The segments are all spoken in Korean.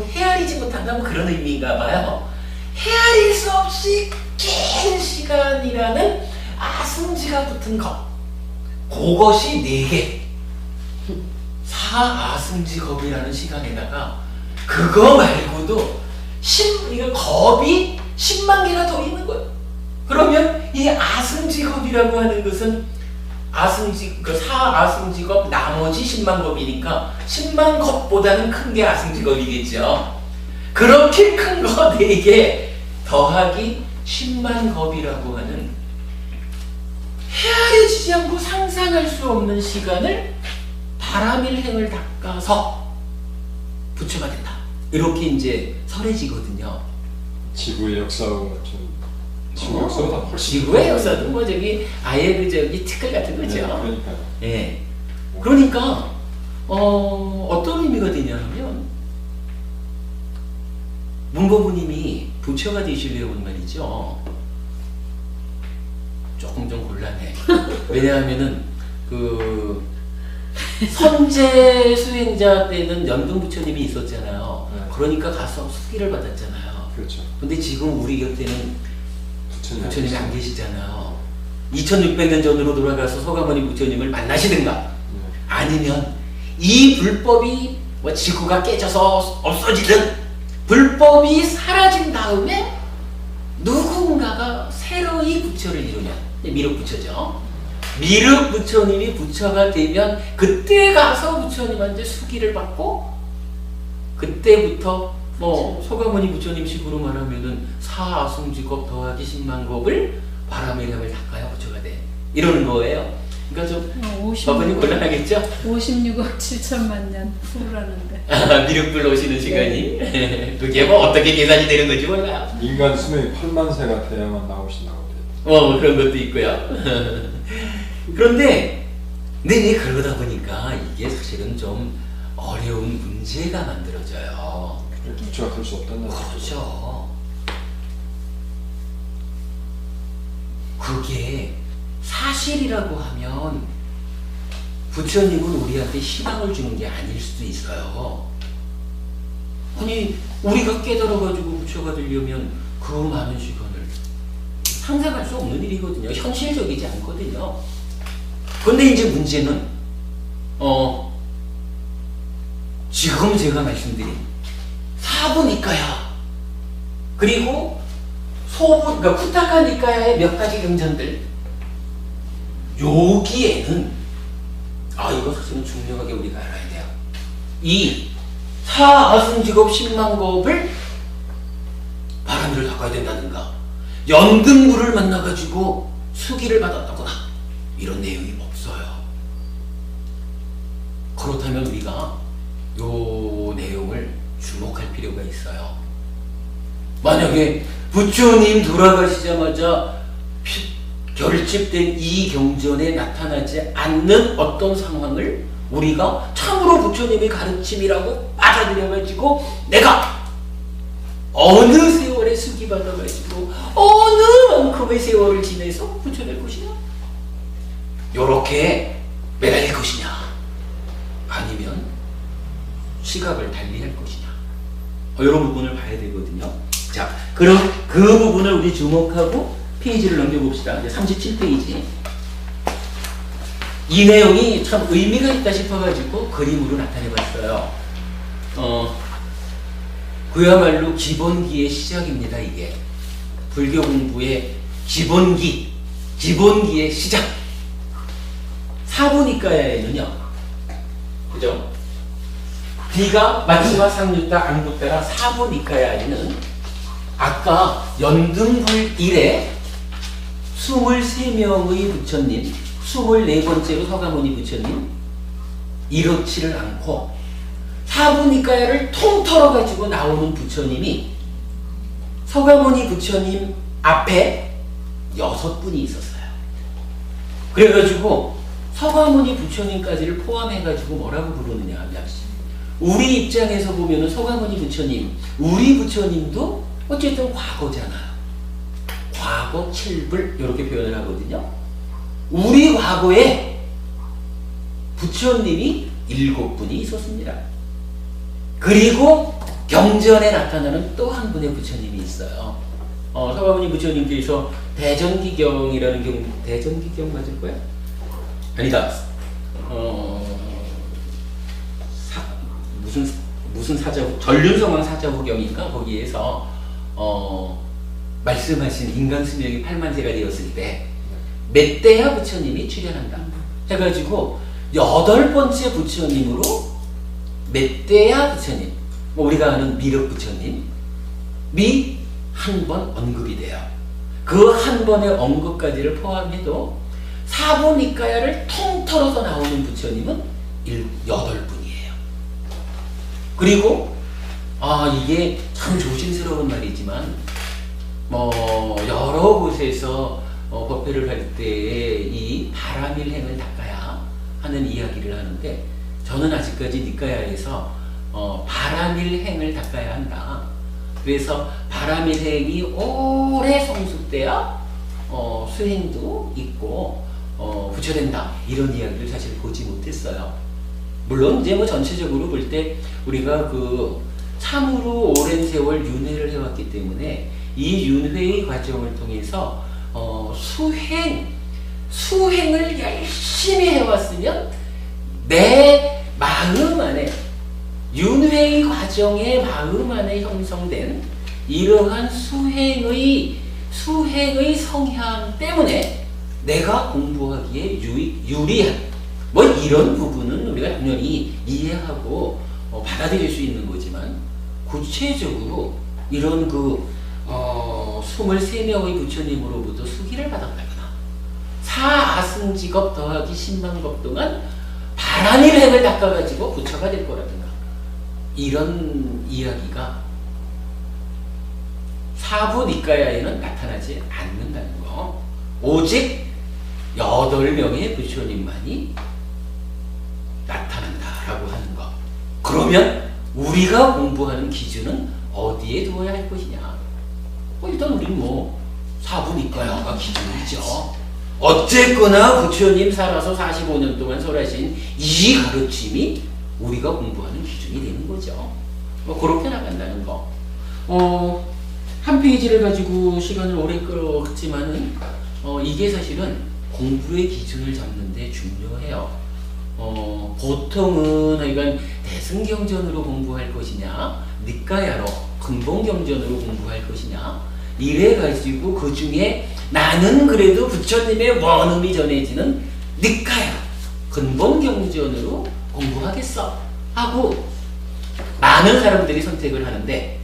헤아리지 못한다면 그런 의미인가 봐요. 헤아릴 수 없이 긴 시간이라는 아승지가 붙은 것. 그것이 네 개. 사아승지 겁이라는 시간에다가 그거 말고도 십, 이거 겁이 10만 개가 더 있는 거예요. 그러면 이 아승지 겁이라고 하는 것은 아승지, 그 사아승지겁 나머지 10만 겁이니까 10만 겁보다는 큰 게 아승지겁이겠죠. 그렇게 큰거 4개 더하기 10만 겁이라고 하는 헤아려지지 않고 상상할 수 없는 시간을 바람일행을 닦아서 부처가 된다. 이렇게 이제 설해지거든요. 지구의 역사하고 좀 지구 어, 역사보다 훨씬 지구의 역사도 뭐 저기 아예 그 저기 티끌 같은 네, 거죠. 그러니까요. 예. 그러니까 어, 어떤 의미가 되냐면 문고부님이 부처가 되시려면 말이죠. 조금 좀 곤란해. 왜냐하면은 그 선제 수행자 때는 연등 부처님이 있었잖아요. 네. 그러니까 가서 수기를 받았잖아요. 그렇죠. 근데 지금 우리 곁에는 부처님 부처님이 안 계시잖아요. 2600년 전으로 돌아가서 서가모니 부처님을 만나시든가 네. 아니면 이 불법이 뭐 지구가 깨져서 없어지든 불법이 사라진 다음에 누군가가 새로이 부처를 이루면 미륵 부처죠. 미륵 부처님이 부처가 되면 그때 가서 부처님한테 수기를 받고 그때부터 뭐 소가모니 부처님 식으로 말하면은 사아승지겁 더하기 10만 겁을 바람의 감을 닦아야 부처가 돼 이러는 거예요. 그러니까 좀 50, 법은이 곤란하겠죠? 56억 7천만 년 후라는데 아, 미륵불 오시는 시간이 그게 뭐 어떻게 계산이 되는 건지 몰라요. 인간 수명이 8만 세가 돼야만 나오신다고 돼요. 뭐 그런 것도 있고요. 그런데 네 그러다 보니까 이게 사실은 좀 어려운 문제가 만들어져요. 부처가 될수 없다는 거죠. 그렇죠. 그게 사실이라고 하면 부처님은 우리한테 희망을 주는 게 아닐 수도 있어요. 아니 우리가 깨달아가지고 부처가 되려면 그 많은 시간을 상상할 수 없는 일이거든요. 현실적이지 않거든요. 근데 이제 문제는 어 지금 제가 말씀드린 사부니까야 그리고 소부 그러니까 후타카 니까야의 몇 가지 경전들 여기에는 아 이거 사실은 중요하게 우리가 알아야 돼요. 이 사아승직업 10만 겁을 바람이를 닦아야 된다든가 연등물을 만나가지고 수기를 받았다거나 이런 내용이 없어요. 그렇다면 우리가 요 내용을 주목할 필요가 있어요. 만약에 부처님 돌아가시자마자 피- 결집된 이 경전에 나타나지 않는 어떤 상황을 우리가 참으로 부처님의 가르침이라고 받아들여가지고 내가 어느 세월에 수기 받아가지고 어느 만큼의 세월을 지내서 부처될 것이냐? 요렇게 매달릴 것이냐? 아니면 시각을 달리할 것이냐? 어, 이런 부분을 봐야 되거든요. 자, 그럼 그 부분을 우리 주목하고 페이지를 넘겨봅시다. 이제 37페이지. 이 내용이 참 의미가 있다 싶어가지고 그림으로 나타내봤어요. 어, 그야말로 기본기의 시작입니다, 이게. 불교 공부의 기본기, 기본기의 시작. 사부니까에는요, 그죠? 비가 마치와 상유타 앙부따라 사부니까야에는 아까 연등불 일에 23명의 부처님, 24번째로 서가모니 부처님, 이렇지를 않고 사부니까야를 통틀어 가지고 나오는 부처님이 서가모니 부처님 앞에 여섯 분이 있었어요. 그래가지고 서가모니 부처님까지를 포함해가지고 뭐라고 부르느냐 하면 우리 입장에서 보면은 서가모니 부처님, 우리 부처님도 어쨌든 과거잖아요. 과거 칠불 이렇게 표현을 하거든요. 우리 과거에 부처님이 일곱 분이 있었습니다. 그리고 경전에 나타나는 또 한 분의 부처님이 있어요. 어, 서가모니 부처님께서 대전기경이라는 경, 대전기경 맞을 거야? 아니다. 어, 사, 무슨 무슨 사자후 전륜성왕 사자후경인가 거기에서 어, 말씀하신 인간 수명이 8만 세가 되었을 때 멧대야 부처님이 출연한다. 해가지고 여덟 번째 부처님으로 멧대야 부처님, 뭐 우리가 아는 미륵 부처님이 한 번 언급이 돼요. 그 한 번의 언급까지를 포함해도 사부니까야를 통틀어서 나오는 부처님은 일, 여덟 분이에요. 그리고 아 이게 참 조심스러운 말이지만 뭐 여러 곳에서 어, 법회를 할 때에 이 바람일 행을 닦아야 하는 이야기를 하는데 저는 아직까지 니까야에서 어, 바람일 행을 닦아야 한다. 그래서 바람일 행이 오래 성숙돼야 어, 수행도 있고 어, 부처된다 이런 이야기를 사실 보지 못했어요. 물론 이제 뭐 전체적으로 볼 때 우리가 그 참으로 오랜 세월 윤회를 해왔기 때문에 이 윤회의 과정을 통해서 어, 수행 수행을 열심히 해왔으면 내 마음 안에 윤회의 과정의 마음 안에 형성된 이러한 수행의 수행의 성향 때문에 내가 공부하기에 유리, 유리한 뭐 이런 부분은 우리가 당연히 이해하고 어, 받아들일 수 있는 거지만 구체적으로 이런 그 어, 23명의 부처님으로부터 수기를 받았다거나 사아승 직업 더하기 10만법 동안 바람일 행을 닦아가지고 부처가 될 거라든가 이런 이야기가 사부 니까야에는 나타나지 않는다는 거. 오직 여덟 명의 부처님만이 나타난다라고 하는 거 그러면 우리가 공부하는 기준은 어디에 두어야 할 것이냐 뭐 일단 우리는 뭐 사부니까야가 기준이죠 어쨌거나 부처님 살아서 45년 동안 설하신 이 가르침이 우리가 공부하는 기준이 되는 거죠. 뭐 그렇게 나간다는 거. 어, 한 페이지를 가지고 시간을 오래 끌었지만은 어, 이게 사실은 공부의 기준을 잡는 데 중요해요. 어, 보통은 하여간 대승경전으로 공부할 것이냐, 니까야로 근본경전으로 공부할 것이냐, 이래 가지고 그 중에 나는 그래도 부처님의 원음이 전해지는 니까야 근본경전으로 공부하겠어 하고 많은 사람들이 선택을 하는데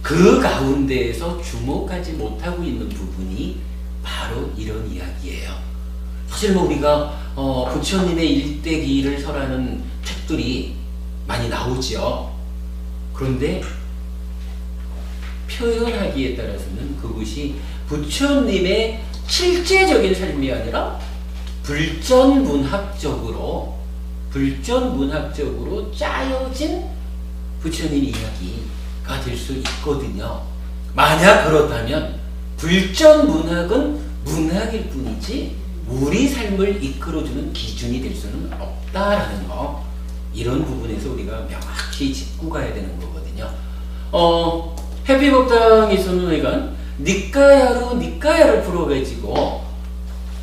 그 가운데에서 주목하지 못하고 있는 부분이 바로 이런 이야기예요. 사실 뭐 우리가 어, 부처님의 일대기를 설하는 책들이 많이 나오죠. 그런데 표현하기에 따라서는 그것이 부처님의 실제적인 삶이 아니라 불전문학적으로 불전문학적으로 짜여진 부처님 이야기가 될 수 있거든요. 만약 그렇다면 불전문학은 문학일 뿐이지 우리 삶을 이끌어주는 기준이 될 수는 없다라는 거 이런 부분에서 우리가 명확히 짚고 가야 되는 거거든요. 어, 해피법당에서는 우리가 니까야로 니까야를 풀어가지고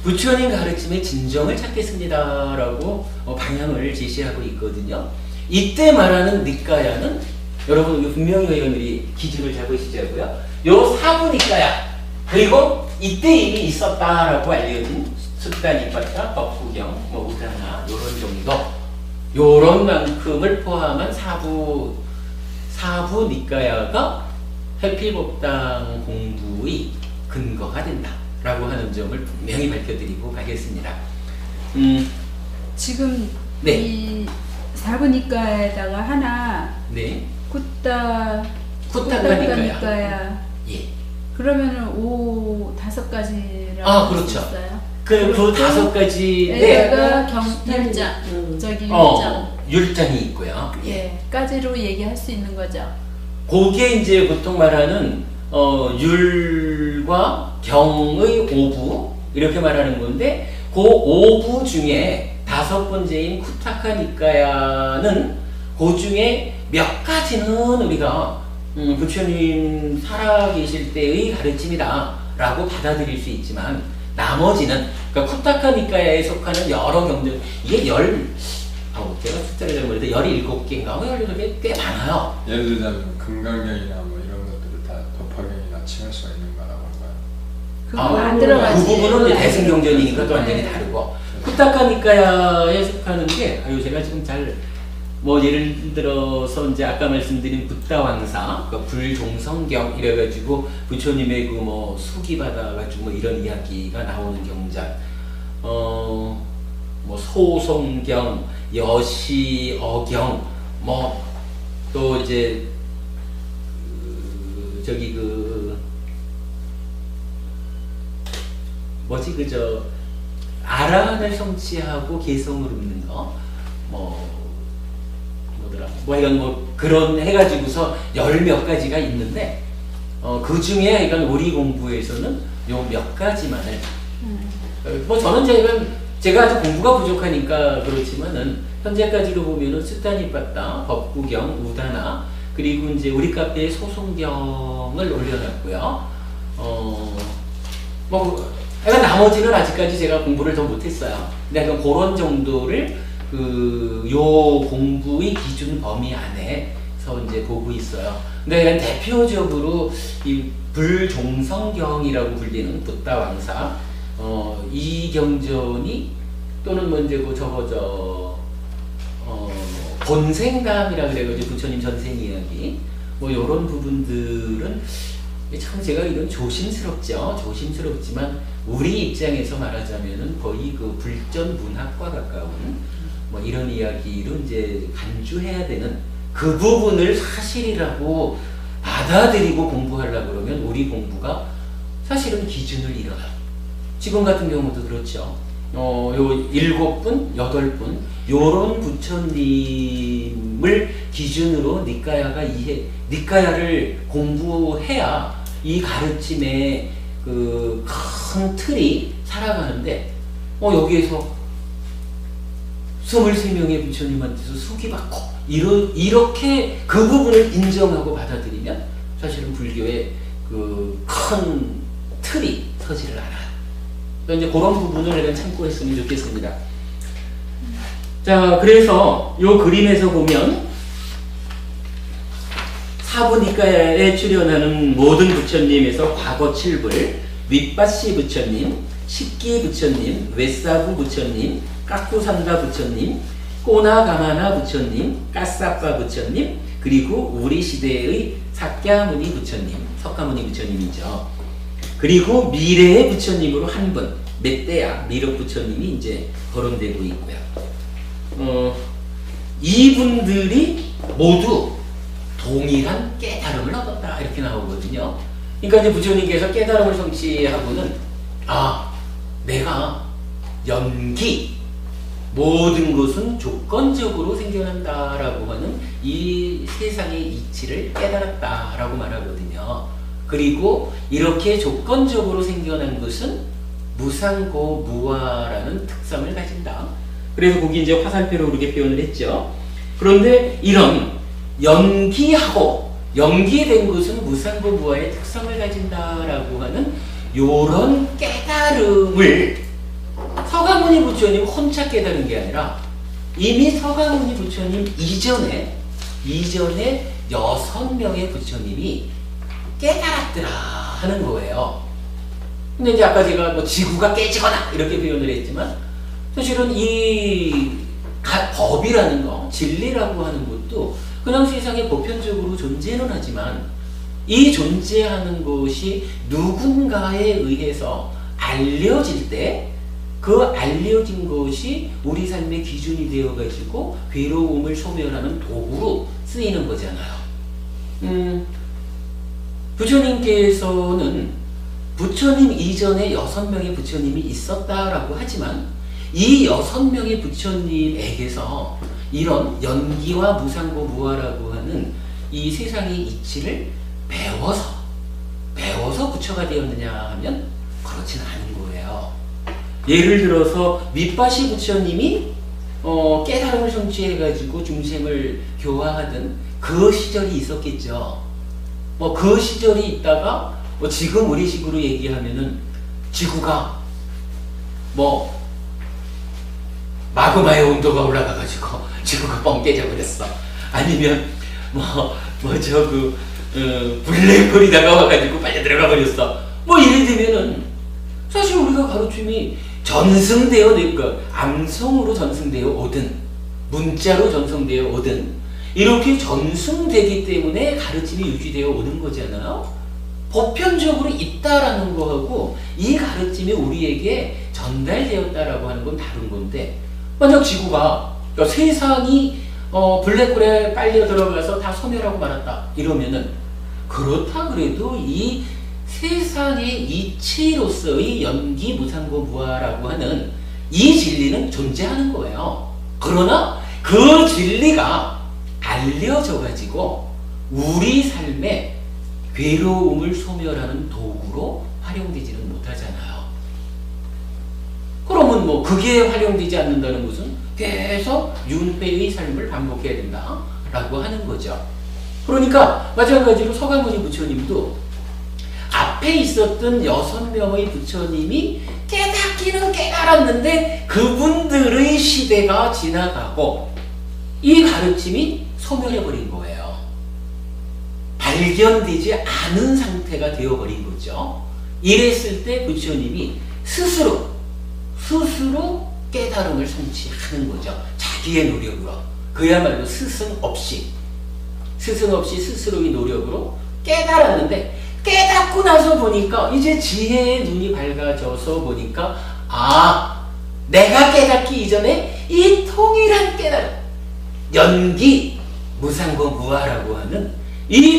부처님 가르침의 진정을 찾겠습니다 라고 어, 방향을 제시하고 있거든요. 이때 말하는 니까야는 여러분 분명히 여러분들이 기준을 잡으시자고요. 요 사부 니까야 그리고 이때 이미 있었다라고 알려진 숫단 이파타, 법구경, 뭐 우다나 요런 정도 요런 만큼을 포함한 사부 사부 니까야가 해피법당 공부의 근거가 된다라고 하는 점을 분명히 밝혀드리고 가겠습니다. 음, 지금 네. 이 사부니까에다가 하나 네, 쿠따 쿠타카니까야. 쿠타카니까야 예. 그러면은 오 다섯 가지라고 아, 그렇죠. 있어요. 그, 그 그리고 다섯 가지 에다가 네. 경 율자 저기 율자 어, 율장이 있고요. 예. 예 까지로 얘기할 수 있는 거죠. 그게 이제 보통 말하는 어, 율과 경의 오부 이렇게 말하는 건데 그 오부 중에 다섯 번째인 쿠타카 니까야는 그 중에 몇 가지는 우리가 음, 부처님 살아계실 때의 가르침이다라고 받아들일 수 있지만 나머지는 그러니까 쿠타카 니카야에 속하는 여러 경전 이게 열 아우 제가 숫자를 잘 모르는데 열일곱 개인가 열일곱 개꽤 많아요. 예를 들자면 금강경이나 뭐 이런 것들을 다 도파경이나 칭할 수가 있는 거라고 한가요? 그거 아, 안 들어가지. 그 부분은 대승경전이니까 또 완전히 네. 다르고 쿠타카니카야에 속하는 게 아유 제가 지금 잘 뭐 예를 들어서 이제 아까 말씀드린 붓다왕사, 그 불종성경 이래가지고 부처님의 그 뭐 수기 받아가지고 뭐 이런 이야기가 나오는 경전, 어뭐 소송경, 여시어경, 뭐 또 이제 그 저기 그 뭐지? 그저 아라한을 성취하고 개성을 읊는 거뭐 뭐 이건 뭐 그런 해가지고서 열 몇 가지가 있는데 어, 그 중에 이건 우리 공부에서는 요 몇 가지만을 음. 어, 뭐 저는 제가 제가 아직 공부가 부족하니까 그렇지만은 현재까지로 보면은 스타니빠따, 법구경, 우다나 그리고 이제 우리 카페에 소송경을 올려놨고요. 어, 뭐, 약간 나머지는 아직까지 제가 공부를 더 못했어요. 근데 그런 정도를 그, 요 공부의 기준 범위 안에서 이제 보고 있어요. 근데 대표적으로 이 불종성경이라고 불리는 붓다왕사, 어, 이 경전이 또는 먼저 그 저거 저, 어, 본생감이라 그래가지고 부처님 전생 이야기, 뭐 요런 부분들은 참 제가 이건 조심스럽죠. 조심스럽지만 우리 입장에서 말하자면은 거의 그 불전 문학과 가까운 뭐 이런 이야기로 이제 간주해야 되는 그 부분을 사실이라고 받아들이고 공부하려고 그러면 우리 공부가 사실은 기준을 잃어요. 지금 같은 경우도 그렇죠. 어, 요 일곱 분, 여덟 분, 요런 부처님을 기준으로 니까야가 이해, 니까야를 공부해야 이 가르침의 그 큰 틀이 살아가는데, 어, 여기에서 23명의 부처님한테서 수기받고, 이러, 이렇게 그 부분을 인정하고 받아들이면 사실은 불교의 그 큰 틀이 서지를 않아요. 그러니까 이제 그런 부분을 내가 참고했으면 좋겠습니다. 자, 그래서 요 그림에서 보면 사부니까에 출연하는 모든 부처님에서 과거 7불, 윗바시 부처님, 식기 부처님, 웨사부 부처님, 까쿠산다 부처님, 꼬나가마나 부처님, 까사빠 부처님, 그리고 우리 시대의 사캬무니 부처님, 석가모니 부처님이죠. 그리고 미래의 부처님으로 한 분, 멧대야 미륵 부처님이 이제 거론되고 있고요. 어, 이분들이 모두 동일한 깨달음을 얻었다 이렇게 나오거든요. 그러니까 이제 부처님께서 깨달음을 성취하고는 아 내가 연기 모든 것은 조건적으로 생겨난다라고 하는 이 세상의 이치를 깨달았다라고 말하거든요. 그리고 이렇게 조건적으로 생겨난 것은 무상고 무아라는 특성을 가진다. 그래서 거기 이제 화살표로 그렇게 표현을 했죠. 그런데 이런 연기하고 연기된 것은 무상고 무아의 특성을 가진다라고 하는 요런 깨달음을 서가모니 부처님 혼자 깨달은 게 아니라 이미 서가모니 부처님 이전에 이전에 여섯 명의 부처님이 깨달았더라 하는 거예요. 근데 이제 아까 제가 뭐 지구가 깨지거나 이렇게 표현을 했지만 사실은 이 가- 법이라는 거, 진리라고 하는 것도 그냥 세상에 보편적으로 존재는 하지만 이 존재하는 것이 누군가에 의해서 알려질 때 그 알려진 것이 우리 삶의 기준이 되어가지고 괴로움을 소멸하는 도구로 쓰이는 거잖아요. 음, 부처님께서는 부처님 이전에 여섯 명의 부처님이 있었다라고 하지만 이 여섯 명의 부처님에게서 이런 연기와 무상고 무아라고 하는 이 세상의 이치를 배워서 배워서 부처가 되었느냐 하면 않은 거예요. 예를 들어서 밑바시 부처님이 어, 깨달음을 성취해가지고 중생을 교화하든 그 시절이 있었겠죠. 뭐 그 시절이 있다가 뭐 지금 우리 식으로 얘기하면은 지구가 뭐 마그마의 온도가 올라가가지고 지구가 뻥 깨져버렸어. 아니면 뭐 뭐 저그 어, 블랙홀이 다가와가지고 빨리 들어가 버렸어. 뭐 이래 되면은 사실 우리가 가르침이 전승되어 내까 암성으로 전승되어 오든 문자로 전승되어 오든 이렇게 전승되기 때문에 가르침이 유지되어 오는 거잖아요. 보편적으로 있다라는 거하고 이 가르침이 우리에게 전달되었다라고 하는 건 다른 건데 만약 지구가 그러니까 세상이 어, 블랙홀에 빨려 들어가서 다 소멸하고 말았다 이러면은 그렇다 그래도 이 세상의 이치로서의 연기 무상고 무아라고 하는 이 진리는 존재하는 거예요. 그러나 그 진리가 알려져 가지고 우리 삶에 괴로움을 소멸하는 도구로 활용되지는 못하잖아요. 그러면 뭐 그게 활용되지 않는다는 것은 계속 윤회의 삶을 반복해야 된다라고 하는 거죠. 그러니까 마찬가지로 서가모니 부처님도 앞에 있었던 여섯 명의 부처님이 깨닫기는 깨달았는데 그분들의 시대가 지나가고 이 가르침이 소멸해버린 거예요. 발견되지 않은 상태가 되어버린 거죠. 이랬을 때 부처님이 스스로 스스로 깨달음을 성취하는 거죠. 자기의 노력으로. 그야말로 스승 없이 스승 없이 스스로의 노력으로 깨달았는데 깨닫고 나서 보니까 이제 지혜의 눈이 밝아져서 보니까 아 내가 깨닫기 이전에 이 통일한 깨달음 연기 무상고 무아라고 하는 이